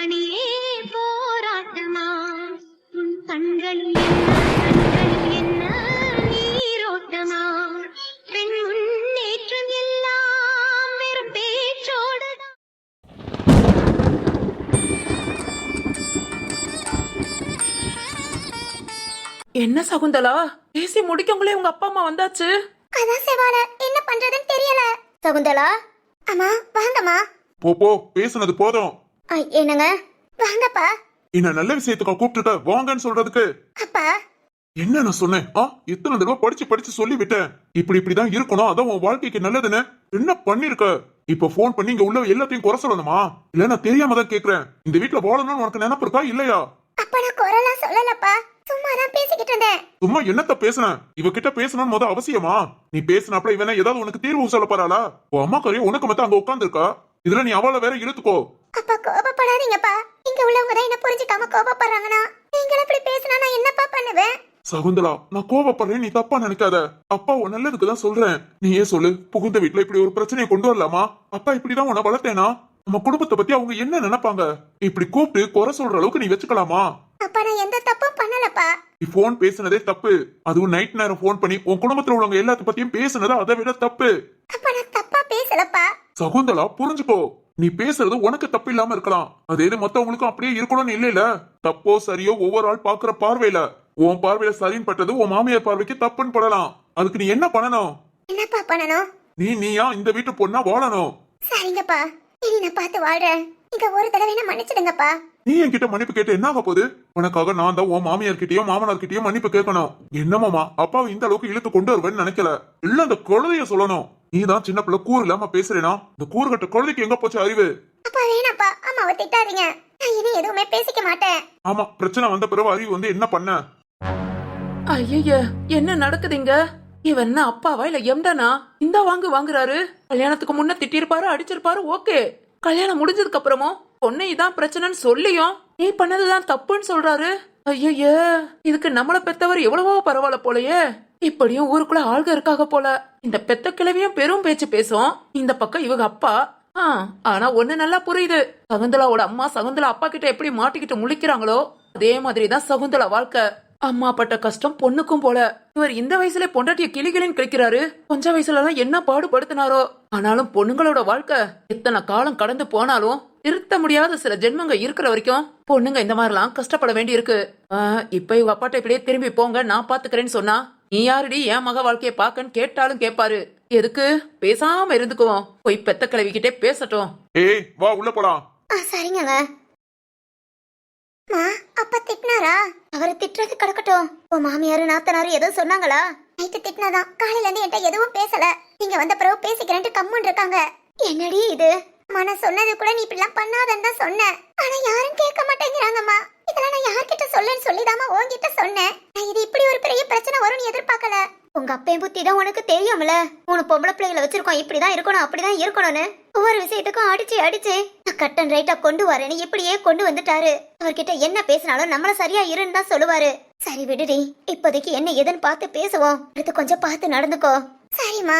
மணியே போராட்டமா? உன் கண்கள் என்ன கண்கள் என்ன நீரோட்டமா? பெண் முன்னேற்றம் எல்லாம் வெறும் பேச்சோடுதான். என்ன சகுந்தலா? பேசி முடிக்கங்களே உங்க அப்பா அம்மா வந்தாச்சு. அதான் செவால என்ன பண்றதுன்னு தெரியல. சகுந்தலா? அம்மா வாங்கம்மா. போ போ பேசுனது போதும். என்னங்க? வாங்கப்பா. என்ன நல்ல விஷயத்துக்கா கூப்பிட்டுட்ட? வாங்கன்னு சொல்றதுக்கு. அப்பா. என்ன நான் சொன்னேன்? ஆ இத்தனை தடவை படிச்சு படிச்சு சொல்லி விட்டேன் இப்படி இப்படிதான் இருக்கணும். அதான் உன் வாழ்க்கைக்கு நல்லதுன்னு. என்ன பண்ணிருக்க? இப்ப ஃபோன் பண்ணி இங்க உள்ள எல்லாத்தையும் குறை சொல்லணுமா? இல்ல நான் தெரியாம தான் கேக்குறேன். இந்த வீட்ல வாழணும்னு உனக்கு நினைப்பு இருக்கா? இல்லையா? அப்பா நான் குரலாம் சொல்லலப்பா. சும்மா தான் பேசிக்கிட்டு இருந்தேன். சும்மா என்னத்த பேசுனேன் இவகிட்ட பேசணும்னு முத அவசியமா? நீ பேசினாப்ல இவன ஏதாவது உனக்கு தீர்வு சொல்ல போறாளா? உன் அம்மா கரையும் உனக்கு மத்த அங்க உட்காந்துருக்கா இதுல நீ அவளை வேற இழுத்துக்கோ. அப்பா கோபப்படாதீங்கப்பா இங்க உள்ளவங்க தான் என்ன புரிஞ்சுக்காம கோபப்படுறாங்கன்னா நீங்களும் இப்படி பேசினா நான் என்னப்பா பண்ணுவேன்? சகுந்தலா நான் கோவப்படுறேன் நீ தப்பா நினைக்காத. அப்பா உன் நல்லதுக்கு தான் சொல்றேன். நீ ஏன் சொல்லு புகுந்த வீட்டுல இப்படி ஒரு பிரச்சனையை கொண்டு வரலாமா? அப்பா இப்படிதான் உன்னை வளர்த்தேனா? நம்ம குடும்பத்தை பத்தி அவங்க என்ன நினைப்பாங்க? இப்படி கூப்பிட்டு குறை சொல்ற அளவுக்கு நீ வச்சுக்கலாமா? அப்பா நான் எந்த தப்பும் பண்ணலப்பா. நீ போன் பேசுனதே தப்பு. அதுவும் நைட் நேரம் போன் பண்ணி உன் குடும்பத்துல உள்ளவங்க எல்லாத்த பத்தியும் பேசுனது அதை விட தப்பு. அப்பா நான் தப்பா பேசலப்பா. சகுந்தலா புரிஞ்சுக்கோ. நீ பேசுறது உனக்கு தப்பு இல்லாம இருக்கலாம். அதே இது மத்தவங்களுக்கும் அப்படியே இருக்கணும்னு இல்லைல. தப்போ சரியோ ஒவ்வொரு ஆள் பாக்குற பார்வையில. உன் பார்வையில சரின்னு பட்டது உன் மாமியார் பார்வைக்கு தப்புன்னு படலாம். அதுக்கு நீ என்ன பண்ணணும்? என்னப்பா பண்ணணும்? நீ நீயா இந்த வீட்டு பொண்ணா வாழணும்? சரிங்கப்பா. இனி நான் பார்த்து வாழ்றேன். இங்க ஒரு தடவை என்ன மன்னிச்சிடுங்கப்பா. நீ என்கிட்ட மன்னிப்பு கேட்டு என்ன ஆக போகுது? உனக்காக நான் தான் உன் மாமியார் கிட்டயும் மாமனார் கிட்டயும் மன்னிப்பு கேட்கணும். என்னமாமா அப்பாவை இந்த அளவுக்கு இழுத்து கொண்டு வருவேன்னு நினைக்கல. இல்ல அந்த குழந்தைய சொல்லணும். நீ தான் சின்ன பிள்ளை கூறு இல்லாம பேசுறேனா? இந்த கூறுகட்ட குழந்தைக்கு எங்க போச்சு அறிவு? அப்பா வேணாப்பா. அம்மாவை திட்டாதீங்க. நான் இனி எதுவுமே பேசிக்க மாட்டேன். ஆமா பிரச்சனை வந்த பிறகு அறிவு வந்து என்ன பண்ண? ஐய என்ன நடக்குதுங்க இவன் என்ன அப்பாவா இல்ல எம்டானா? இந்த வாங்கு வாங்குறாரு. கல்யாணத்துக்கு முன்ன திட்டிருப்பாரு அடிச்சிருப்பாரு ஓகே. கல்யாணம் முடிஞ்சதுக்கு அப்புறமும் பொண்ணு இதான் பிரச்சனைன்னு சொல்லியும் நீ பண்ணதுதான் தப்புன்னு சொல்றாரு. ஐயய்ய இதுக்கு நம்மள பெத்தவர் எவ்வளவோ பரவாயில்ல போலயே. இப்படியும் ஊருக்குள்ள ஆள்க இருக்காக போல. இந்த பெத்த கிழவியும் பெரும் பேச்சு பேசும். இந்த பக்கம் இவங்க அப்பா. ஆ, ஆனா ஒண்ணு நல்லா புரியுது. சகுந்தலாவோட அம்மா சகுந்தலா அப்பா கிட்ட எப்படி மாட்டிக்கிட்டு முழிக்கிறாங்களோ அதே மாதிரிதான் சகுந்தலா வாழ்க்கை. அம்மா பட்ட கஷ்டம் பொண்ணுக்கும் போல. இவர் இந்த வயசுல பொண்டாட்டிய கிளிகளின்னு கிடைக்கிறாரு கொஞ்ச வயசுல எல்லாம் என்ன பாடுபடுத்தினாரோ. ஆனாலும் பொண்ணுங்களோட வாழ்க்கை எத்தனை காலம் கடந்து போனாலும் திருத்த முடியாத சில ஜென்மங்க இருக்கிற வரைக்கும் பொண்ணுங்க இந்த மாதிரிலாம் கஷ்டப்பட வேண்டி இருக்கு இப்ப இவங்க அப்பாட்ட இப்படியே திரும்பி போங்க நான் பாத்துக்கிறேன்னு சொன்னா நீ யாருடி? என் மக வாழ்க்கைய பாக்கன்னு கேட்டாலும் கேட்பாரு. எதுக்கு? பேசாம இருந்துக்குவோம். போய் பெத்த கிழவிக்கிட்டே பேசட்டும். ஏய் வா உள்ள போலாம். மா அப்பா திட்டினாரா? அவரை திட்டுறது கிடக்கட்டும். உன் மாமியாரு நாத்தனாரு எதுவும் சொன்னாங்களா? நைட்டு திட்டினாதான். காலையில இருந்து என்கிட்ட எதுவும் பேசல. நீங்க வந்த பிறகு பேசிக்கிறேன்ட்டு கம்முன்னு இருக்காங்க. என்னடி இது? அம்மா நான் சொன்னது கூட நீ இப்படிலாம் பண்ணாதன்னு தான் சொன்னேன். ஆனா யாரும் கேட்க மாட்டேங்கிறாங்கம்மா. இதெல்லாம் நான் யார்கிட்ட சொல்லன்னு சொல்லிதாம்மா உன்கிட்ட சொன்னேன். நான் இது இப்படி ஒரு பெரிய பிரச்சனை வரும்னு எதிர்பார்க்கல. உங்க அப்பையும் புத்தி தான் உனக்கு தெரியும்ல? மூணு பொம்பளை பிள்ளைகளை வச்சிருக்கோம். இப்படிதான் இருக்கணும் அப்படிதான் இருக்கணும்னு. ஒவ்வொரு விஷயத்துக்கும் அடிச்சு அடிச்சு. நான் கட்டன் ரைட்டா கொண்டு வரேன்னு இப்படியே கொண்டு வந்துட்டாரு. அவர்கிட்ட என்ன பேசினாலும் நம்மள சரியா இருன்னு தான் சொல்லுவாரு. சரி விடுடி இப்போதைக்கு என்ன ஏதுன்னு பார்த்து பேசுவோம். அடுத்து கொஞ்சம் பார்த்து நடந்துக்கோ. சரிம்மா.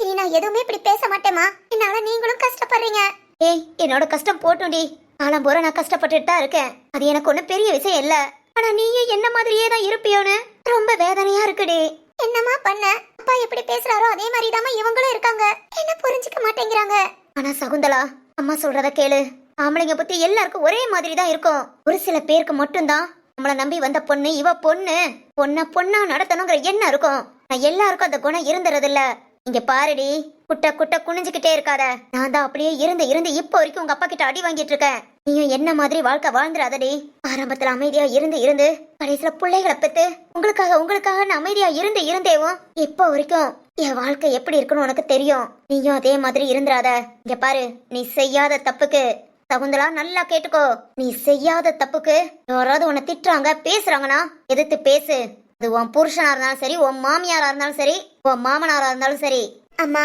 இனி நான் எதுவுமே இப்படி பேச மாட்டேமா என்னால நீங்களும் கஷ்டப்படுறீங்க. ஏய் என்னோட கஷ்டம் போட்டும்டி. காலம் போற நான் கஷ்டப்பட்டுட்டு தான் இருக்கேன். அது எனக்கு ஒன்றும் பெரிய விஷயம் இல்ல. ஆனா நீயே என்ன மாதிரியே தான் இருப்பியோன்னு. ரொம்ப வேதனையா இருக்குடி. என்னம்மா பண்ண? அப்பா எப்படி பேசுறாரோ அதே மாதிரி இவங்களும் இருக்காங்க. என்ன புரிஞ்சுக்க மாட்டேங்கிறாங்க. ஆனா சகுந்தலா அம்மா சொல்றத கேளு. ஆம்பளைங்க பத்தி எல்லாருக்கும் ஒரே மாதிரி தான் இருக்கும். ஒரு சில பேருக்கு மட்டும்தான். நம்மள நம்பி வந்த பொண்ணு இவ பொண்ணு. பொண்ண பொண்ணா நடத்தணுங்கிற எண்ணம் இருக்கும். நான் எல்லாருக்கும் அந்த குணம் இருந்துறது இல்ல இங்க பாருடி குட்ட குட்ட குனிஞ்சுக்கிட்டே இருக்காத. நான் தான் அப்படியே இருந்து இருந்து இப்போ வரைக்கும் உங்க அப்பா கிட்ட அடி வாங்கிட்டு இருக்கேன். நீயும் என்ன மாதிரி வாழ்க்கை வாழ்ந்துடாதடி ஆரம்பத்துல அமைதியா இருந்து இருந்து கடைசியில பிள்ளைகளை பெத்து உங்களுக்காக உங்களுக்காக நான் அமைதியா இருந்து இருந்தேவும் இப்போ வரைக்கும் என் வாழ்க்கை எப்படி இருக்குன்னு உனக்கு தெரியும். நீயும் அதே மாதிரி இருந்துராத இங்க பாரு நீ செய்யாத தப்புக்கு தகுந்தலா நல்லா கேட்டுக்கோ. நீ செய்யாத தப்புக்கு யாராவது உன்னை திட்டுறாங்க பேசுறாங்கன்னா எதிர்த்து பேசு. அது உன் புருஷனா இருந்தாலும் சரி உன் மாமியாரா இருந்தாலும் சரி உன் மாமனாரா இருந்தாலும் சரி. அம்மா.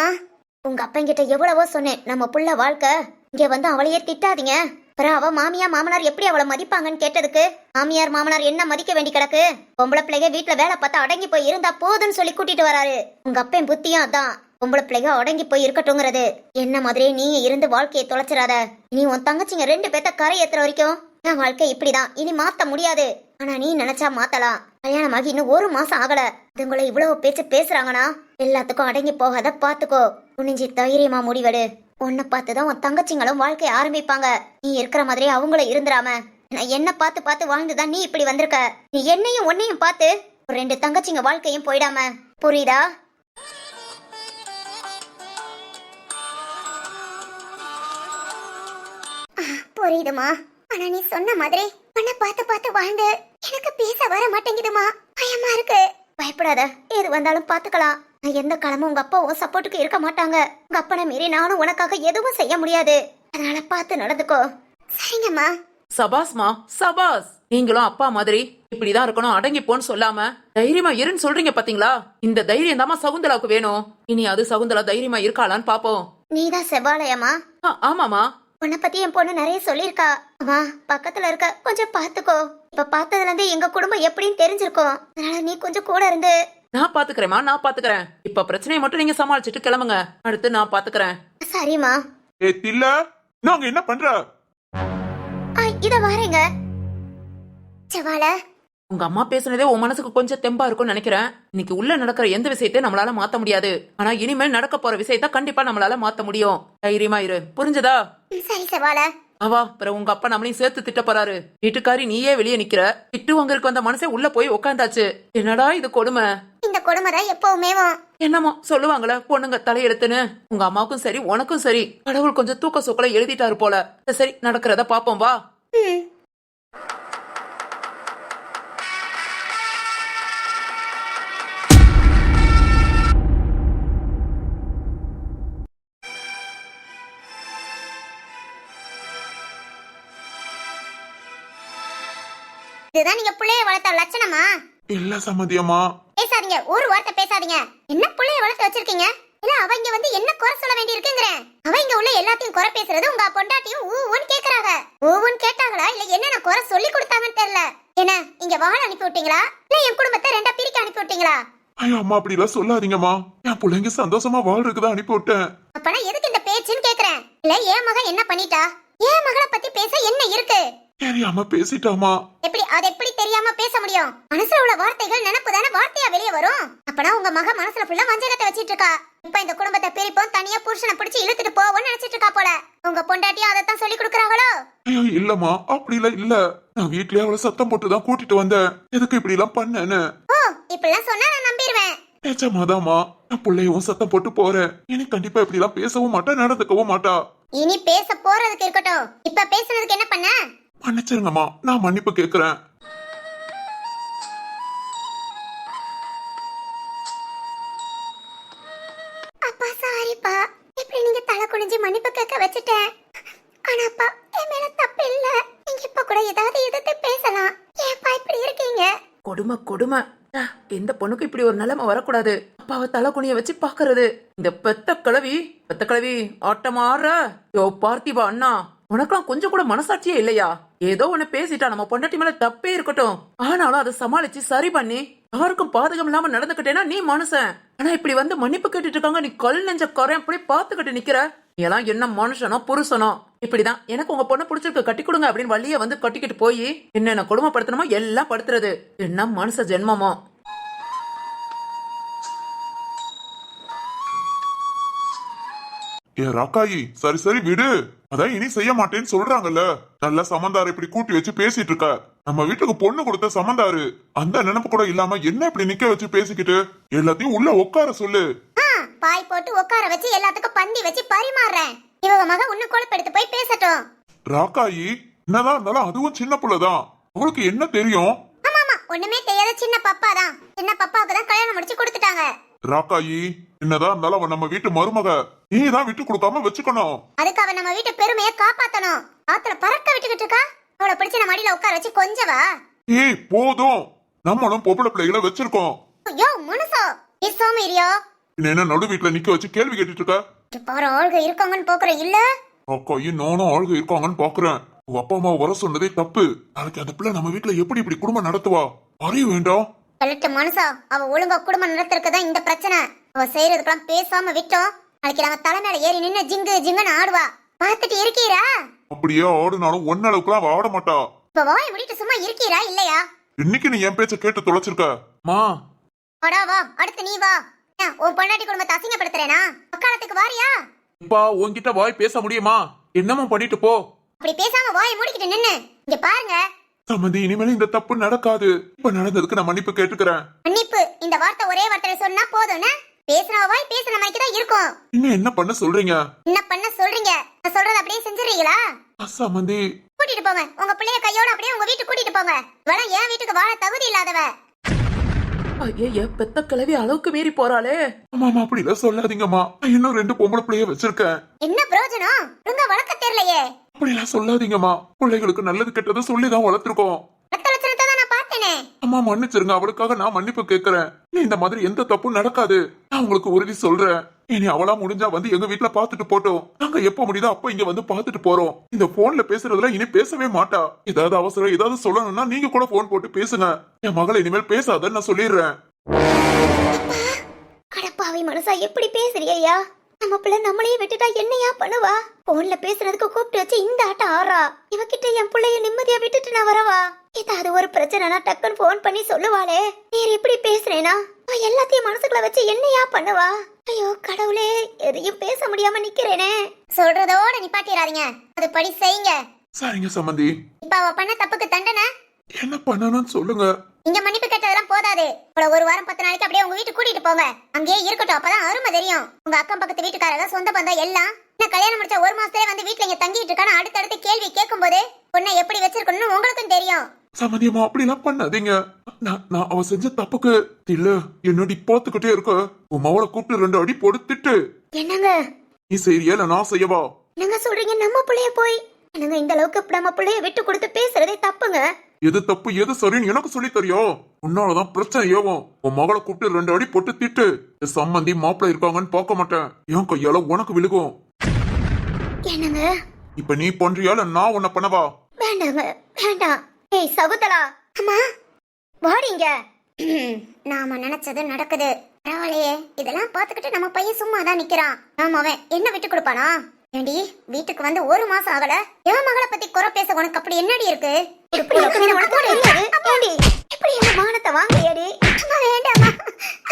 உங்க அப்பங்கிட்ட எவ்வளவோ சொன்னேன் நம்ம புள்ள வாழ்க்கை. இங்க வந்து அவளையே திட்டாதீங்க. அப்புறம் அவ மாமியா மாமனார் எப்படி அவளை மதிப்பாங்கன்னு கேட்டதுக்கு மாமியார் மாமனார் என்ன மதிக்க வேண்டி கிடக்கு? பொம்பளை பிள்ளைங்க வீட்டுல வேலை பார்த்தா அடங்கி போய் இருந்தா போதுன்னு சொல்லி கூட்டிட்டு வராரு. உங்க அப்பன் புத்தியும் அதான். பொம்பளை பிள்ளைங்க அடங்கி போய் இருக்கட்டுங்கிறது என்ன மாதிரியே நீ இருந்து வாழ்க்கையை தொலைச்சிடாத. நீ உன் தங்கச்சிங்க ரெண்டு பேத்த கரை ஏத்துற வரைக்கும் என் வாழ்க்கை இப்படிதான். இனி மாத்த முடியாது. ஆனா நீ நினைச்சா மாத்தலாம். கல்யாணமாகி இன்னும் ஒரு மாசம் ஆகல. இதுங்களை இவ்வளவு பேச்சு பேசுறாங்கன்னா எல்லாத்துக்கும் அடங்கி போகாத பாத்துக்கோ. துணிஞ்சி தைரியமா முடிவெடு. உன்னை பார்த்துதான் உன் தங்கச்சிங்களும் வாழ்க்கையை ஆரம்பிப்பாங்க. நீ இருக்கிற மாதிரி அவங்கள இருந்துராம நான் என்ன பார்த்து பார்த்து வாழ்ந்துதான் நீ இப்படி வந்திருக்க. நீ என்னையும் உன்னையும் பார்த்து ஒரு ரெண்டு தங்கச்சிங்க வாழ்க்கையும் போயிடாம. புரியுதா? புரியுதுமா. ஆனா நீ சொன்ன மாதிரி உன்னை பார்த்து பார்த்து வாழ்ந்து எனக்கு பேச வர மாட்டேங்குதுமா. பயமா இருக்கு. பயப்படாத. எது வந்தாலும் பாத்துக்கலாம் நான் எந்த காலமும் உங்க அப்பாவும் சப்போர்ட்டுக்கு இருக்க மாட்டாங்க. உங்க அப்பனை மீறி நானும் உனக்காக எதுவும் செய்ய முடியாது. அதனால பார்த்து நடந்துக்கோ. சரிங்கம்மா. சபாஸ்மா சபாஸ். நீங்களும் அப்பா மாதிரி இப்படிதான் இருக்கணும் அடங்கி போன்னு சொல்லாம தைரியமா இருன்னு சொல்றீங்க பாத்தீங்களா? இந்த தைரியம் தாமா சகுந்தலாவுக்கு வேணும். இனி அது சகுந்தலா தைரியமா இருக்காளான்னு பாப்போம். நீதான் செவ்வாழையம்மா? ஆ, ஆமாமா உன்னை பத்தி என் பொண்ணு நிறைய சொல்லியிருக்கா. அம்மா பக்கத்துல இருக்க கொஞ்சம் பாத்துக்கோ இப்ப பார்த்ததுல இருந்து எங்க குடும்பம் எப்படின்னு தெரிஞ்சிருக்கும். அதனால நீ கொஞ்சம் கூட இருந்து. நான் பாத்துக்கிறேன்மா நான் பாத்துக்கிறேன். இப்ப பிரச்சனையை மட்டும் நீங்க சமாளிச்சுட்டு கிளம்புங்க. அடுத்து நான் பாத்துக்கிறேன். சரிம்மா. ஏ தில்ல நாங்க என்ன பண்ற? இத வாரேங்க. செவ்வாழை உங்க அம்மா பேசுனதே உன் மனசுக்கு கொஞ்சம் தெம்பா இருக்கும்னு நினைக்கிறேன். இன்னைக்கு உள்ள நடக்கிற எந்த விஷயத்தையும் நம்மளால மாத்த முடியாது. ஆனா இனிமேல் நடக்க போற விஷயத்த கண்டிப்பா நம்மளால மாத்த முடியும். தைரியமா இரு. புரிஞ்சதா? சரி செவ்வாழை அவா பிறகு உங்க அப்பா நம்மளையும் சேர்த்து திட்ட போறாரு. வீட்டுக்காரி நீயே வெளியே நிக்கிற. திட்டுவாங்கருக்கு வந்த மனசே உள்ள போய் உக்காந்தாச்சு. என்னடா இது கொடுமை? இந்த கொடுமை தான் எப்பவுமேவும் என்னமோ சொல்லுவாங்களே பொண்ணுங்க தலையெழுத்துன்னு. உங்க அம்மாவுக்கும் சரி உனக்கும் சரி. கடவுள் கொஞ்சம் தூக்க சொக்கல எழுதிட்டாரு போல. சரி நடக்கிறத பாப்போம் வா. இதுதான் நீங்க புள்ளைய வளர்த்த லட்சணமா? இல்ல சம்மதியம்மா பேசாதீங்க ஒரு வார்த்தை பேசாதீங்க. என்ன புள்ளைய வளர்த்து வச்சிருக்கீங்க? இல்ல அவ இங்க வந்து என்ன குறை சொல்ல வேண்டி இருக்குங்கிறேன் அவ இங்க உள்ள எல்லாத்தையும் குறை பேசுறது உங்க பொண்டாட்டியும் ஊன்னு கேக்குறாங்க. ஊன்னு கேட்டாங்களா? இல்ல என்னென்ன குறை சொல்லி கொடுத்தாங்கன்னு தெரியல. என்ன இங்க வாழ அனுப்பி விட்டீங்களா? இல்ல என் குடும்பத்தை ரெண்டா பிரிக்க அனுப்பி விட்டீங்களா? ஐயோ அம்மா அப்படி எல்லாம் சொல்லாதீங்கம்மா என் பிள்ளைங்க சந்தோஷமா வாழ்றதுக்கு தான் அனுப்பி விட்டேன். அப்பனா எதுக்கு இந்த பேச்சுன்னு கேக்குறேன்? இல்ல என் மகன் என்ன பண்ணிட்டா? என் மகளை பத்தி பேச என்ன இருக்கு? தெரியாம பேசிட்டாமா? எப்படி அது எப்படி தெரியாம பேச முடியும்? மனசுல உள்ள வார்த்தைகள் நினைப்பு தானே வார்த்தையா வெளியே வரும்? அப்பனா உங்க மக மனசுல ஃபுல்லா வஞ்சகத்தை வச்சிட்டு இருக்கா. இப்ப இந்த குடும்பத்தை பிரிப்போம் தனியா புருஷனை பிடிச்சு இழுத்துட்டு போவோம்னு நினைச்சிட்டு இருக்கா போல. உங்க பொண்டாட்டியும் அதைத்தான் சொல்லி கொடுக்குறாங்களோ? ஐயோ இல்லம்மா அப்படி எல்லாம் இல்ல. நான் வீட்லயே அவளை சத்தம் போட்டு தான் கூட்டிட்டு வந்தேன். எதுக்கு இப்படி எல்லாம் பண்ணேன்னு? ஓ இப்படிலாம் சொன்னா நான் நம்பிடுவேன். நிஜமாதாம்மா நான் பிள்ளையவும் சத்தம் போட்டு போறேன். இனி கண்டிப்பா இப்படி எல்லாம் பேசவும் மாட்டா நடந்துக்கவும் மாட்டா. இனி பேச போறதுக்கு இருக்கட்டும். இப்ப பேசுனதுக்கு என்ன பண்ண? மன்னிச்சிருங்கம்மா நான் மன்னிப்பு கேக்குறேன். அப்பா சாரிப்பா. இப்படி நீங்க தலை குனிஞ்சு மன்னிப்பு கேட்க வச்சுட்டேன்? ஆனாப்பா என் மேல தப்பு இல்ல. நீங்க இப்ப கூட ஏதாவது எதிர்த்து பேசலாம். ஏப்பா இப்படி இருக்கீங்க? கொடுமை கொடுமை. எந்த பொண்ணுக்கு இப்படி ஒரு நிலைமை வரக்கூடாது. அப்பாவை தலை குனிய வச்சு பாக்குறது. இந்த பெத்த கிழவி பெத்த கிழவி ஆட்டம் ஆடுற. யோ பார்த்திபா அண்ணா. உனக்கெல்லாம் கொஞ்சம் கூட மனசாட்சியே இல்லையா? ஏதோ ஒண்ணு பேசிட்டா நம்ம பொண்டாட்டி மேல தப்பே இருக்கட்டும். ஆனாலும் அதை சமாளிச்சு சரி பண்ணி யாருக்கும் பாதகம் இல்லாம நடந்துக்கிட்டேன்னா நீ மனுஷன். ஆனா இப்படி வந்து மன்னிப்பு கேட்டுட்டு இருக்காங்க நீ கல் நெஞ்ச குறைய அப்படி பாத்துக்கிட்டு நிக்கிற? எல்லாம் என்ன மனுஷனோ புருஷனோ? இப்படிதான் எனக்கு உங்க பொண்ணு பிடிச்சிருக்கு கட்டி கொடுங்க அப்படின்னு வழியே வந்து கட்டிக்கிட்டு போய் என்னென்ன கொடுமைப்படுத்தணுமோ எல்லாம் படுத்துறது. என்ன மனுஷ ஜென்மமோ? ஏ ராக்காயி சரி சரி விடு. அதான் இனி செய்ய மாட்டேன்னு சொல்றாங்கல்ல. நல்ல சமந்தாரு இப்படி கூட்டி வச்சு பேசிட்டு இருக்க. நம்ம வீட்டுக்கு பொண்ணு கொடுத்த சமந்தாரு அந்த நினைப்பு கூட இல்லாம என்ன இப்படி நிக்க வச்சு பேசிக்கிட்டு? எல்லாத்தையும் உள்ள உட்கார சொல்லு. பாய் போட்டு உட்கார வச்சு எல்லாத்துக்கும் பந்தி வச்சு பரிமாறுறேன். இவங்க மக உன்ன கொழுப்பெடுத்து போய் பேசட்டும். ராக்காயி என்னதான் இருந்தாலும் அதுவும் சின்ன புள்ளதான். அவளுக்கு என்ன தெரியும்? ஒண்ணுமே தெரியாத சின்ன பப்பா தான் சின்ன பப்பாவுக்கு தான் கல்யாணம் முடிச்சு கொடுத்துட்டாங்க. ராக்காயி என்னதான் இருந்தாலும் அவன் நம்ம வீட்டு மருமக. நீ தான் விட்டு கொடுக்காம வச்சுக்கணும். அதுக்கு அவ நம்ம வீட்டு பெருமையை காப்பாத்தணும். ஆத்துல பறக்க விட்டுக்கிட்டு இருக்கா? அவளை பிடிச்சு நம்ம மடியில உட்கார வச்சு கொஞ்சவா? ஏய் போதும். நம்மளும் பொம்பளை பிள்ளைகளை வச்சிருக்கோம். ஐயோ முனுசோ பேசாம இரியா என்ன நடு வீட்டுல நிக்க வச்சு கேள்வி கேட்டுட்டு இருக்க? பாரு ஆளுக இருக்காங்கன்னு போக்குற இல்ல. அக்காயி நானும் ஆளுங்க இருக்காங்கன்னு பாக்குறேன். உங்க அப்பா அம்மா வர சொன்னதே தப்பு. நாளைக்கு அந்த பிள்ளை நம்ம வீட்டுல எப்படி இப்படி குடும்பம் நடத்துவா? அறிய வேண்டாம். கலட்டு மனுஷா அவ ஒழுங்கா குடும்பம் நடத்துறதுக்கு தான் இந்த பிரச்சனை. அவ செய்யறதுக்கெல்லாம் பேசாம விட்டோம். நாளைக்கு நம்ம தலை மேல ஏறி நின்னு ஜிங்கு ஜிங்குன்னு ஆடுவா. பார்த்துட்டு இருக்கீரா அப்படியே ஆடுனாலும் ஒன்ன அளவுக்குலாம் ஆட மாட்டா. இப்ப வாய் முடிட்டு சும்மா இருக்கீரா இல்லையா? இன்னைக்கு நீ என் பேச்ச கேட்டு தொலைச்சிருக்க. மா. வாடா வா அடுத்து நீ வா. ஏன், உன் பொண்டாட்டி குடும்பத்தை அசிங்கப்படுத்துறேனா? அக்காலத்துக்கு வாரியா? இப்பா உன்கிட்ட வாய் பேச முடியுமா? என்னமோ பண்ணிட்டு போ. அப்படி பேசாம வாயை மூடிக்கிட்டு நின்னு. இங்க பாருங்க. சம்மந்தி இனிமேல் இந்த தப்பு நடக்காது. இப்ப நடந்ததுக்கு நான் மன்னிப்பு கேட்டுக்கிறேன். மன்னிப்பு. இந்த வார்த்தை ஒரே வார்த்தையில சொன்னா போதும்னு பேசுற வாய் பேசுற மாதிரி தான் இருக்கும். இன்னும் என்ன பண்ண சொல்றீங்க? என்ன பண்ண சொல்றீங்க? நான் சொல்றத அப்படியே செஞ்சுறீங்களா சம்மந்தி கூட்டிட்டு போங்க. உங்க பிள்ளைய கையோட அப்படியே உங்க வீட்டுக்கு கூட்டிட்டு போங்க. இவள என் வீட்டுக்கு வாழ தகுதி இல்லாதவ. ஐய பெத்த கிளவி அளவுக்கு மீறி போறாளே. ஆமாமா அப்படிலாம் சொல்லாதீங்கம்மா. நான் இன்னும் ரெண்டு பொம்பளை பிள்ளைய வச்சிருக்கேன். என்ன பிரயோஜனம்? ஒழுங்கா வளர்க்க தெரியலையே. அப்படிலாம் சொல்லாதீங்கம்மா. பிள்ளைகளுக்கு நல்லது கெட்டது வளர்த்துருக்கோம். லட்சணத்தை தான் நான் பார்த்தேனே. அம்மா மன்னிச்சிருங்க. அவளுக்காக நான் மன்னிப்பு கேட்கறேன். நீ இந்த மாதிரி எந்த தப்பும் நடக்காது. நான் உங்களுக்கு உறுதி சொல்றேன். இனி அவளா முடிஞ்சா வந்து எங்க வீட்டுல பாத்துட்டு போட்டோம். நாங்க எப்ப முடியுதோ அப்ப இங்க வந்து பாத்துட்டு போறோம். இந்த போன்ல பேசுறதுல இனி பேசவே மாட்டா. ஏதாவது அவசரம் ஏதாவது சொல்லணும்னா நீங்க கூட போன் போட்டு பேசுங்க. என் மகளை இனிமேல் பேசாதன்னு நான் சொல்லிடுறேன். கடப்பாவை மனசா எப்படி பேசுறியா நம்ம பிள்ளை நம்மளையே விட்டுட்டா என்னையா பண்ணுவா? போன்ல பேசுறதுக்கு கூப்பிட்டு வச்சு இந்த ஆட்டம் ஆறா இவகிட்ட என் பிள்ளைய நிம்மதியா விட்டுட்டு நான் வரவா? ஏதாவது ஒரு பிரச்சனைனா டக்குன்னு போன் பண்ணி சொல்லுவாளே. வேற எப்படி பேசுறேனா? எல்லாத்தையும் மனசுக்குள்ள வச்சு என்னையா பண்ணுவா? ஐயோ கடவுளே எதையும் பேச முடியாம நிக்கிறேனே. சொல்றதோட நிப்பாட்டிடாதீங்க அது படி செய்யுங்க. சரிங்க சம்மந்தி. இப்ப அவ பண்ண தப்புக்கு தண்டனை? என்ன பண்ணணும்னு சொல்லுங்க. இங்க மன்னிப்பு கேட்டதெல்லாம் போதாது. இவ்வளவு ஒரு வாரம் பத்து நாளைக்கு அப்படியே உங்க வீட்டுக்கு கூட்டிட்டு போங்க. அங்கேயே இருக்கட்டும். அப்பதான் அருமை தெரியும். உங்க அக்கம் பக்கத்து வீட்டுக்காரங்க சொந்த பந்தம் எல்லாம். என்ன கல்யாணம் முடிச்ச ஒரு மாசத்துல வந்து வீட்டுல இங்க தங்கிட்டு இருக்கான்னு அடுத்தடுத்து கேள்வி கேட்கும் போது பொண்ணை எப்படி வச்சிருக்கணும்னு உங்களுக்கும் தெரியும். சம்மந்தியம்மா அப்படிலாம் பண்ணாதீங்க. நான் நான் அவ செஞ்ச தப்புக்கு இல்ல என்னடி பார்த்துக்கிட்டே இருக்க? உன் மவளை கூப்பிட்டு ரெண்டு அடி போட்டு திட்டு என்னங்க? நீ இல்ல நான் செய்யவா? என்னங்க சொல்றீங்க? நம்ம பிள்ளைய போய். என்னங்க இந்த அளவுக்கு நம்ம பிள்ளைய விட்டு கொடுத்து பேசுறதே தப்புங்க. எது தப்பு எது சரின்னு எனக்கு சொல்லி தெரியும் உன்னாலதான் பிரச்சனை ஏவும். உன் மகளை கூப்பிட்டு ரெண்டு அடி போட்டு திட்டு சம்மந்தி மாப்பிள்ளை இருக்காங்கன்னு பார்க்க மாட்டேன். என் கையால உனக்கு விழுகும். என்னங்க? இப்ப நீ பண்றியா இல்ல நான் உன்னை பண்ணவா? வேண்டாங்க வேண்டாம். ஏய் சகுந்தலா. அம்மா. வாடிங்க நாம நினைச்சது நடக்குது. பரவாயில்லையே. இதெல்லாம் பார்த்துக்கிட்டு நம்ம பையன் சும்மா தான் நிக்கிறான். நாம அவன் என்ன விட்டு கொடுப்பானா? ஏண்டி வீட்டுக்கு வந்து ஒரு மாசம் ஆகல. என் மகளை பத்தி குறை பேச உனக்கு அப்படி என்னடி இருக்கு? இப்படி இருக்குன்னு உனக்கு தெரியாது. ஏண்டி, இப்படி என்ன மானத்தை வாங்கியடி அம்மா வேண்டாமா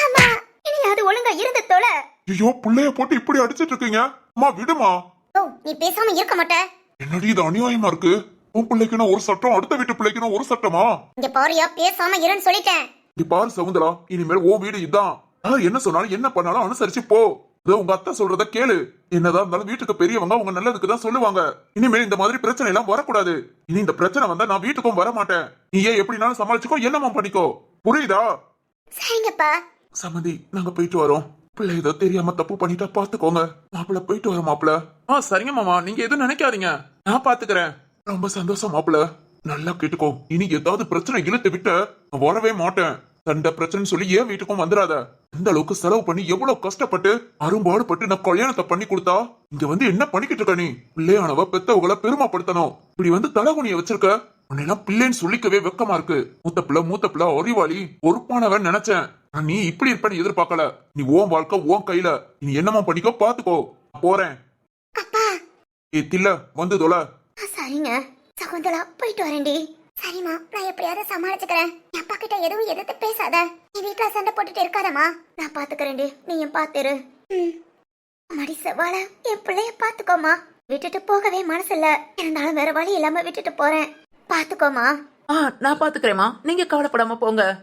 அம்மா. இனி அது ஒழுங்கா இருந்து தொலை. ஐயோ புள்ளைய போட்டு இப்படி அடிச்சிட்டு இருக்கீங்க? அம்மா விடுமா. ஓ நீ பேசாம இருக்க மாட்ட. என்னடி இது அநியாயமா இருக்கு? உன் பிள்ளைக்குன்னா ஒரு சட்டம் அடுத்த வீட்டு பிள்ளைக்குன்னா ஒரு சட்டமா? இங்க பாரியா பேசாம இருன்னு சொல்லிட்டேன். நீ பாரு சகுந்தலா இனிமேல் உன் வீடு இதான். யார் என்ன சொன்னாலும் என்ன பண்ணாலும் அனுசரிச்சு போ. இதோ உங்க அத்தை சொல்றத கேளு. என்னதான் இருந்தாலும் வீட்டுக்கு பெரியவங்க உங்க நல்லதுக்கு தான் சொல்லுவாங்க. இனிமேல் இந்த மாதிரி பிரச்சனை எல்லாம் வரக்கூடாது. இனி இந்த பிரச்சனை வந்தா நான் வீட்டுக்கும் வர மாட்டேன். நீ ஏன் எப்படினாலும் சமாளிச்சுக்கோ என்னமா பண்ணிக்கோ. புரியுதா? சரிங்கப்பா. சமதி நாங்க போயிட்டு வரோம். பிள்ளை ஏதோ தெரியாம தப்பு பண்ணிட்டா பாத்துக்கோங்க. மாப்பிள்ள போயிட்டு வரோம் மாப்பிள்ள. ஆ சரிங்க மாமா. நீங்க எதுவும் நினைக்காதீங்க. நான் பாத்துக்கிறேன். ரொம்ப சந்தோஷம் மாப்பிள்ள. நல்லா கேட்டுக்கோ. இனி ஏதாவது பிரச்சனை இழுத்து விட்ட நான் வரவே மாட்டேன். சண்டை பிரச்சனை சொல்லி ஏன் வீட்டுக்கும் வந்துடாத. இந்த அளவுக்கு செலவு பண்ணி எவ்வளவு கஷ்டப்பட்டு அரும்பாடுபட்டு நான் கல்யாணத்தை பண்ணி கொடுத்தா இங்க வந்து என்ன பண்ணிக்கிட்டு இருக்க நீ? பிள்ளையானவ பெத்தவங்களை பெருமைப்படுத்தணும். இப்படி வந்து தலகுனிய வச்சிருக்க? உன்னெல்லாம் பிள்ளைன்னு சொல்லிக்கவே வெக்கமா இருக்கு. மூத்த பிள்ளை மூத்த பிள்ளை அறிவாளி பொறுப்பானவன் நினைச்சேன். நீ இப்படி இருப்பேன்னு எதிர்பார்க்கல. நீ ஓன் வாழ்க்கை ஓன் கையில. நீ என்னமா பண்ணிக்கோ பாத்துக்கோ. நான் போறேன். ஏ தில்ல வந்து தொலை. சரிங்க. சகுந்தலா போயிட்டு வரேன்டி. சரிம்மா நான் எப்படியாவது சமாளிச்சுக்கிறேன். அப்பா கிட்ட எதுவும் எதிர்த்து பேசாத. நீ வீட்டுல சண்டை போட்டுட்டு இருக்காதம்மா. நான் பாத்துக்கிறேன்டி. நீ என் பாத்துரு. ம். அம்மாடி செவ்வாழ என் பிள்ளைய பாத்துக்கோமா விட்டுட்டு போகவே மனசு இல்ல இருந்தாலும் வேற வழி இல்லாம விட்டுட்டு போறேன். பாத்துக்கோமா ஆ நான் பாத்துக்கிறேம்மா. நீங்க கவலைப்படாம போங்க.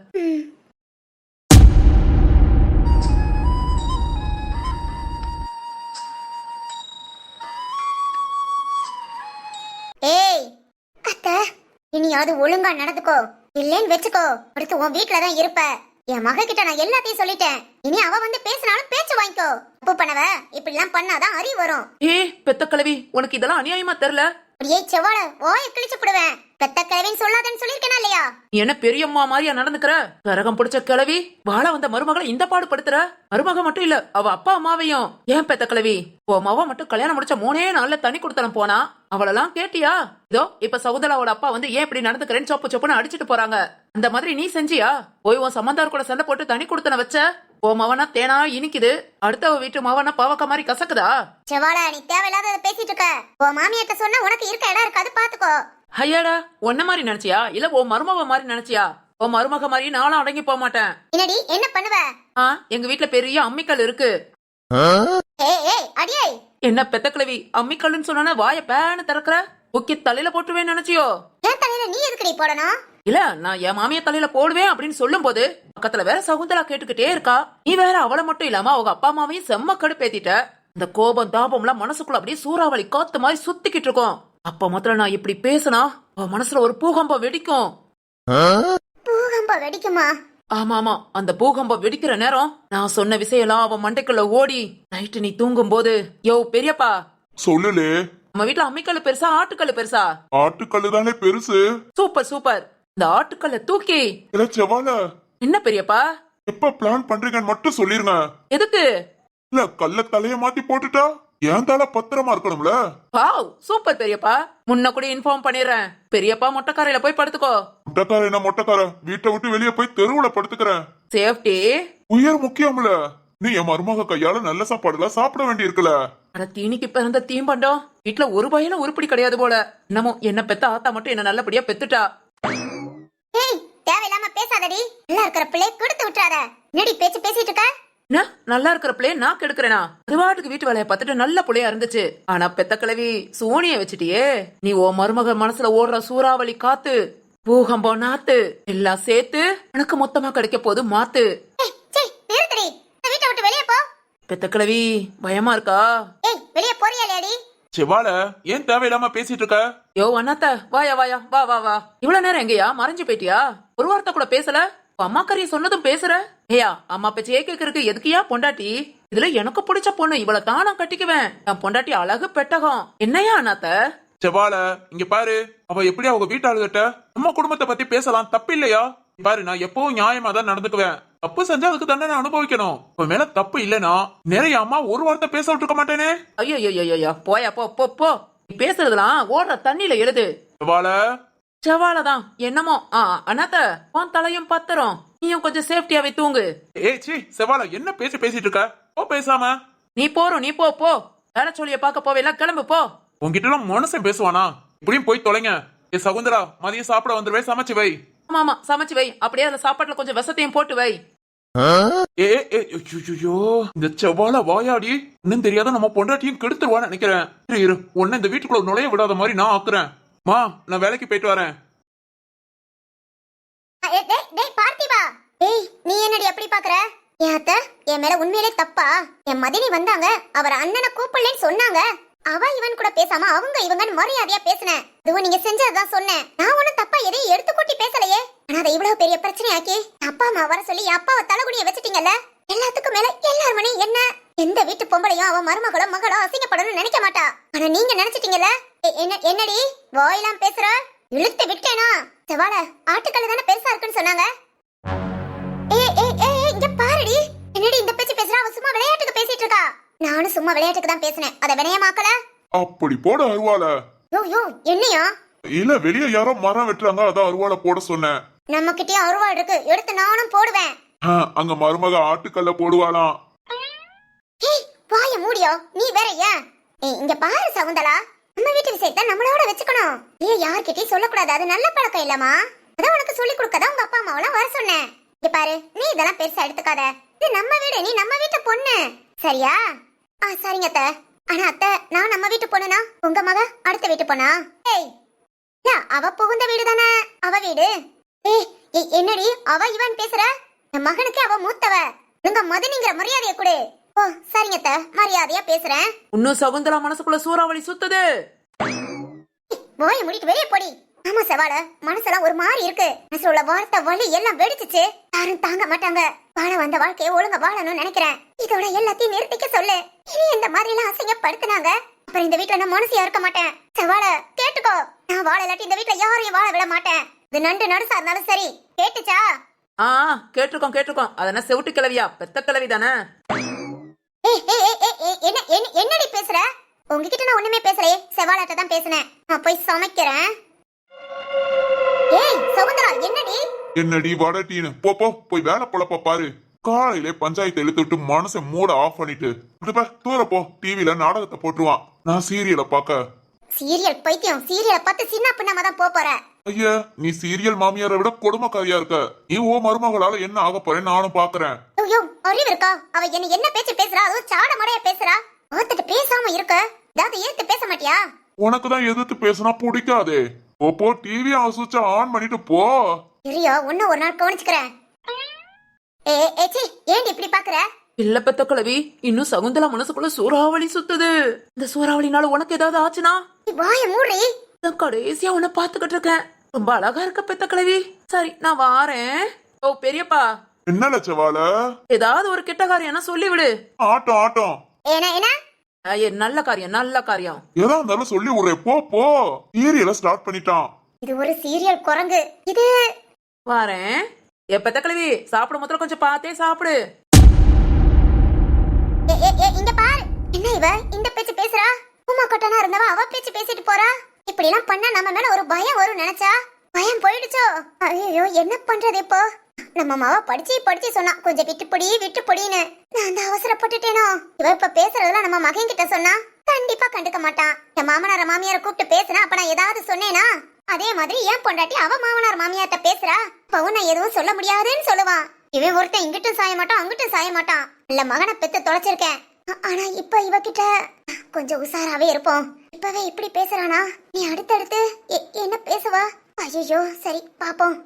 நீயாவது ஒழுங்கா நடந்துக்கோ. இல்லேன்னு வச்சுக்கோ. அடுத்து உன் வீட்டுல தான் இருப்ப. என் மக கிட்ட நான் எல்லாத்தையும் சொல்லிட்டேன். இனி அவ வந்து பேசினாலும் பேச்சு வாங்கிக்கோ. தப்பு பண்ணவ இப்படி எல்லாம் பண்ணாதான் அறிவு வரும். ஏ பெத்த கலவி உனக்கு இதெல்லாம் அநியாயமா தெரியல? அப்படியே செவ்வாழ ஓய கிழிச்சு போடுவேன். பெத்த கிழவின்னு சொல்லாதன்னு சொல்லிருக்கேனா இல்லையா? நீ என்ன பெரியம்மா மாதிரியா நடந்துக்கிற? கரகம் பிடிச்ச கிளவி வாழ வந்த மருமகளை இந்த பாடுபடுத்துற மருமக மட்டும் இல்ல அவ அப்பா அம்மாவையும். ஏன் பெத்த கிளவி உன் மவ மட்டும் கல்யாணம் முடிச்ச மூணே நாள்ல தனி கொடுத்தன போனா? அவளெல்லாம் கேட்டியா? இதோ இப்ப சகுந்தலாவோட அப்பா வந்து ஏன் இப்படி நடந்துக்கிறேன்னு சொப்பு சொப்புன்னு அடிச்சிட்டு போறாங்க. அந்த மாதிரி நீ செஞ்சியா? போய் உன் சம்பந்தார் கூட சண்டை போட்டு தனி கொடுத்தன வச்ச? ஓ மவனா தேனா இனிக்குது? அடுத்தவ வீட்டு மவனா பாவக்க மாதிரி கசக்குதா? செவாலா நீ தேவையில்லாத பேசிட்டு இருக்க. உன் மாமியார்ட்ட சொன்னா உனக்கு இருக்க இடம் இருக்காது பாத்துக்கோ. ஐயாடா உன்ன மாதிரி நினைச்சியா? இல்ல ஓ மருமக மாதிரி நினைச்சியா? ஓ மருமக மாதிரி நானும் அடங்கி போக மாட்டேன். என்னடி என்ன பண்ணுவ? ஆ எங்க வீட்ல பெரிய அம்மிக்கல் இருக்கு. ஏய் ஏய் அடியே. என்ன பெத்த கிழவி அம்மிக்கல்லுன்னு சொன்னா வாய பேன்னு திறக்கிற? முக்கி தலையில போட்டுருவேன்னு நினைச்சியோ? என் தலையில நீ எதுக்குடி போடணும்? இல்ல நான் என் மாமியா தலையில போடுவேன் அப்படின்னு சொல்லும் போது பக்கத்துல வேற சகுந்தலா கேட்டுக்கிட்டே இருக்கா. நீ வேற அவளை மட்டும் இல்லாம அவங்க அப்பா அம்மாவையும் செம்ம கடுப்பேத்திட்ட. இந்த கோபம் தாபம்லாம் மனசுக்குள்ள அப்படியே சூறாவளி காத்து மாதிரி சுத்திக்கிட்டு இருக்கும். அப்ப மாத்திரம் நான் இப்படி பேசினா அவ மனசுல ஒரு பூகம்பம் வெடிக்கும். பூகம்பம் வெடிக்குமா? ஆமா ஆமா. அந்த பூகம்பம் வெடிக்கிற நேரம் நான் சொன்ன விஷயம்லாம் அவன் மண்டைக்குள்ள ஓடி நைட்டு நீ தூங்கும் போது யோ பெரியப்பா. சொல்லுலே. நம்ம வீட்ல அம்மிக்கல்லு பெருசா ஆட்டுக்கல்லு பெருசா? ஆட்டுக்கல்லு தானே பெருசு? Super super. இந்த ஆட்டுக்கல்ல தூக்கி. செவால என்ன பெரியப்பா? எப்ப பிளான் பண்றீங்கன்னு மட்டும் சொல்லிருங்க. எதுக்கு? இல்ல கல்ல தலைய மாத்தி போட்டுட்டா? என் தலை பத்திரமா இருக்கணும்ல? வாவ் சூப்பர் பெரியப்பா. முன்ன கூட இன்ஃபார்ம் பண்ணிடுறேன். பெரியப்பா மொட்டைக்காரையில போய் படுத்துக்கோ. மொட்டைக்கார என்ன மொட்டைக்கார வீட்டை விட்டு வெளியே போய் தெருவுல படுத்துக்கிறேன். சேஃப்டி. உயிர் முக்கியம்ல. நீ என் மருமக கையால நல்ல சாப்பிட வேண்டி இருக்குல்ல அட தீனிக்கு பிறந்த தீம்பண்டம். வீட்ல ஒரு பையனும் உருப்படி கிடையாது போல. என்னமோ என்ன பெத்த ஆத்தா மட்டும் என்ன நல்லபடியா பெத்துட்டா. ஏய் தேவையில்லாம பேசாதடி. நல்லா இருக்கிற பிள்ளை கொடுத்து விட்டுறாத. என்னடி பேச்சு பேசிட்டு இருக்க? என்ன? நல்லா இருக்கிற பிள்ளைய நான் கெடுக்கிறேனா? அதுவாட்டுக்கு வீட்டு வேலையை பார்த்துட்டு நல்ல புள்ளையா இருந்துச்சு. ஆனா பெத்த கிழவி சோனிய வச்சுட்டியே. நீ ஓ மருமக மனசுல ஓடுற சூறாவளி காத்து பூகம்பம் நாத்து எல்லாம் சேர்த்து எனக்கு மொத்தமா கிடைக்க போது மாத்து. பெத்த கிழவி பயமா இருக்கா? ஏய் வெளியே போறியா இல்லையாடி? செவால ஏன் தேவையில்லாம பேசிட்டு இருக்க? யோ அண்ணாத்த வாயா வாயா வா வா வா. இவ்வளவு நேரம் எங்கயா? மறைஞ்சு போயிட்டியா? ஒரு வார்த்தை கூட பேசல? அம்மா கறிய சொன்னதும் பேசுற? ஏயா அம்மா பேச்சையே கேக்குறதுக்கு எதுக்குயா பொண்டாட்டி? இதுல எனக்கு பிடிச்ச பொண்ணு இவள தான் நான் கட்டிக்குவேன். என் பொண்டாட்டி அழகு பெட்டகம். என்னையா அண்ணாத்த? செவால இங்க பாரு. அவ எப்படி அவங்க வீட்டாளுகிட்ட? நம்ம குடும்பத்தை பத்தி பேசலாம். தப்பு இல்லையா? பாரு நான் எப்பவும் நியாயமா தான் நடந்துக்குவேன். தப்பு செஞ்சா அதுக்கு தண்டனை அனுபவிக்கணும். உன் மேல தப்பு இல்லனா நிறைய அம்மா ஒரு வார்த்தை பேச விட்டுருக்க மாட்டேனே. ஐயோ ஐயோ ஐயோ போயா போ போ போ. நீ பேசுறதுலாம் ஓடுற தண்ணியில எழுது. செவால செவாலதான் என்னமோ? ஆ அண்ணாத்த உன் தலையும் பத்திரம். நீயும் கொஞ்சம் சேஃப்டியாவே தூங்கு. ஏய் சி செவால என்ன பேசி பேசிட்டு இருக்க? போ பேசாம. நீ போறோம் நீ போ போ. வேலை சொல்லிய பார்க்க போவேல கிளம்பு போ. உன்கிட்ட எல்லாம் மனுஷன் பேசுவானா? இப்படியும் போய் தொலைங்க. ஏ சகுந்தரா மதியம் சாப்பிட வந்துருவே சமைச்சு வை. ஆமா ஆமா சமைச்சு வை. அப்படியே அதுல சாப்பாட்டுல கொஞ்சம் விஷத்தையும் போட்டு வை. ஏ ஏ ஐயோ இந்த செவ்வால வாயாடி. இன்னும் தெரியாத நம்ம பொண்டாட்டியும் கெடுத்துருவான்னு நினைக்கிறேன். இரு இரு. உன்னை இந்த வீட்டுக்குள்ள நுழைய விடாத மாதிரி நான் ஆக்குறேன். மா நான் வேலைக்கு போயிட்டு வரேன். டேய் டேய் பார்த்திபா ஏய் நீ என்னடி எப்படி பாக்குற? என் அத்தை? என் மேல உண்மையிலே தப்பா? என் மதினி வந்தாங்க. அவர் அண்ணனை கூப்பிடலன்னு சொன்னாங்க. அவ இவன் கூட பேசாம அவங்க இவங்கன்னு மரியாதையா பேசினேன் இதுவும் நீங்க செஞ்சதுதான் சொன்னேன். நான் ஒண்ணும் தப்பா எதையும் எடுத்து கூட்டி பேசலையே. ஆனா அதை இவ்வளவு பெரிய பிரச்சனை ஆக்கி அப்பா அம்மா வர சொல்லி அப்பாவை தலைகுடிய வச்சுட்டீங்கல்ல? எல்லாத்துக்கும் மேல எல்லார் மணி என்ன? எந்த வீட்டு பொம்பளையும் அவன் மருமகளோ மகளோ அசிங்கப்படணும்னு நினைக்க மாட்டா. ஆனா நீங்க நினைச்சிட்டீங்கல்ல? என்ன என்னடி? வாயெல்லாம் பேசுற? இழுத்து விட்டேனா? செவால ஆட்டுக்கல்லு தானே பெருசா இருக்குன்னு சொன்னாங்க. ஏ ஏ ஏ இங்க பாருடி. என்னடி இந்த பேச்சு பேசுறா? அவ சும்மா விளையாட்டுக்கு பேசிட்டு இருக்கா. நானும் சும்மா விளையாட்டுக்கு தான் பேசினேன். அத வினயமாக்கல? அப்படி போட அருவால யோ யோ என்னையா? இல்ல வெளிய யாரோ மரம் வெட்டுறாங்க அதான் அருவால போட சொன்னேன். நம்ம கிட்டயும் அருவாள் இருக்கு எடுத்து நானும் போடுவேன். ஆ, அங்க மருமக ஆட்டுக்கல்ல போடுவாளாம். வாய மூடியோ நீ வேற ஏன்? இங்க பாரு சகுந்தலா. நம்ம வீட்டு விஷயத்த நம்மளோட வச்சுக்கணும். நீ யார்கிட்டயும் சொல்லக்கூடாது அது நல்ல பழக்கம் இல்லம்மா. அதான் உனக்கு சொல்லி கொடுக்கதான் உங்க அப்பா அம்மாவெல்லாம் வர சொன்னேன். இங்க பாரு நீ இதெல்லாம் பெருசா எடுத்துக்காத. இது நம்ம வீடு நீ நம்ம வீட்டு பொண்ணு. சரியா? ஆ சரிங்க அத்தை. ஆனா அத்தை நான் நம்ம வீட்டு பொண்ணுனா? உங்க மக அடுத்த வீட்டு பொண்ணா? ஏய். அவ புகுந்த வீடு தானே? அவ வீடு? ஏய் என்னடி? அவ இவன் பேசுற? என் மகனுக்கு அவ மூத்தவ. உங்க மதனிங்கிற மரியாதைய கொடு. ஓ சரிங்க அத்தை. மரியாதையா பேசுறேன். இன்னும் சகுந்தலா மனசுக்குள்ள சூறாவளி சுத்துது. போய் முடிட்டு வெளியே போடி. ஆமா செவால மனசெல்லாம் ஒரு மாதிரி இருக்கு. மனசுல உள்ள வார்த்தை வலி எல்லாம் வெடிச்சிச்சு. யாரும் தாங்க மாட்டாங்க. வாழ வந்த வாழ்க்கையை ஒழுங்கா வாழணும்னு நினைக்கிறேன். இதோட எல்லாத்தையும் நிறுத்திக்க சொல்லு. இனி இந்த மாதிரி எல்லாம் அசிங்கப்படுத்தினாங்க. அப்புறம் இந்த வீட்டுல நான் மனசியா இருக்க மாட்டேன். செவால கேட்டுக்கோ. நான் வாழ இல்லாட்டி இந்த வீட்டுல யாரையும் வாழ விட மாட்டேன். இது நண்டு நடுசா இருந்தாலும் சரி. கேட்டுச்சா? ஆ கேட்டிருக்கோம் கேட்டிருக்கோம். அதென்ன செவிட்டு கிளவியா? பெத்த கிளவி தானே? என்னடி பேசுற? உங்ககிட்ட நான் ஒண்ணுமே பேசலையே. செவாலாட்ட தான் பேசினேன். நான் போய் சமைக்கிறேன். ஏய் சகுந்தரா என்னடி? என்னடி வடட்டின்னு? போ போ போய் வேலை பொழப்ப பாரு. காலையிலே பஞ்சாயத்து இழுத்து விட்டு மனசை மூட ஆஃப் பண்ணிட்டு இது பார், தூர போ. டிவில நாடகத்தை போட்டுருவான். நான் சீரியலை பார்க்க. சீரியல் பைத்தியம். சீரியலை பார்த்து சின்ன பின்னமா தான் போற. ஐயா நீ சீரியல் மாமியாரை விட கொடுமைக்காரியா இருக்க. நீ ஓ மருமகளால என்ன ஆக போறேன்னு நானும் பாக்குறேன் ஐயோ அறிவு இருக்கா? அவ என்ன என்ன பேச்சு பேசுறா? அதுவும் சாட மடைய பேசுறா? பார்த்துட்டு பேசாம இருக்க. ஏதாவது ஏத்து பேச மாட்டியா? உனக்கு தான் எதிர்த்து பேசினா பிடிக்காதே. போ போ டிவி சுவிட்ச ஆன் பண்ணிட்டு போ. இரியா ஒன்னு ஒரு நாள் கவனிச்சுக்கிறேன். ஏ ஏச்சி ஏண்டி இப்படி பாக்குற? இல்ல பெத்த கிழவி இன்னும் சகுந்தலா மனசுக்குள்ள சூறாவளி சுத்துது. இந்த சூறாவளினால உனக்கு ஏதாவது ஆச்சுனா? வாய மூடி நான் கடைசியா உன்னை பாத்துக்கிட்டு இருக்கேன். ரொம்ப அழகா இருக்க பெத்த கிழவி சரி நான் வாரேன். ஓ பெரியப்பா. என்ன லட்சவால ஏதாவது ஒரு கெட்ட காரியம் சொல்லி விடு ஆட்டம் ஆட்டம். ஏனா ஏனா? ஐயே, நல்ல காரியம் நல்ல காரியம். எதா இருந்தாலும் சொல்லி விடுறேன் போ போ. சீரியலை ஸ்டார்ட் பண்ணிட்டான். இது ஒரு சீரியல் குரங்கு. இது வாரேன். எப்பத்த பெத்த கிழவி சாப்பிடும் முதல்ல கொஞ்சம் பார்த்தே சாப்பிடு. இங்க பாரு. என்ன இவ? இந்த பேச்சு பேசுறா? உமா கொட்டனா இருந்தவ? அவ பேச்சு பேசிட்டு போறா? இப்படி எல்லாம் பண்ணா நம்ம மேல ஒரு பயம் வரும் நினைச்சா? பயம் போயிடுச்சோ? ஐயோ என்ன பண்றது இப்போ? நம்ம மாவ படிச்சு படிச்சு சொன்னா கொஞ்சம் கிட்டுபொடி விட்டு பொடின்னு நான் அந்த அவசரப்பட்டுட்டேனோ? இவ இப்ப பேசுறதெல்லாம் நம்ம மகன் கிட்ட சொன்னா கண்டிப்பா கண்டுக்க மாட்டான் என் மாமனார மாமியார கூப்பிட்டு பேசுனா அப்ப நான் ஏதாவது சொன்னேனா? அதே மாதிரி ஏன் பொண்டாட்டி அவ மாமனார் மாமியார்ட்ட பேசுறா? இப்பவும் நான் எதுவும் சொல்ல முடியாதுன்னு சொல்லுவான். இவன் ஒருத்தன் இங்கிட்டும் சாய மாட்டான் அங்கிட்டும் சாய மாட்டான். இல்ல மகனை பெத்து தொலைச்சிருக்கேன். ஆனா இப்ப இவகிட்ட கொஞ்சம் உசாராவே இருப்போம். இப்பவே இப்படி பேசுறானா? நீ அடுத்தடுத்து என்ன பேசுவா? ஐயோ சரி பாப்போம்.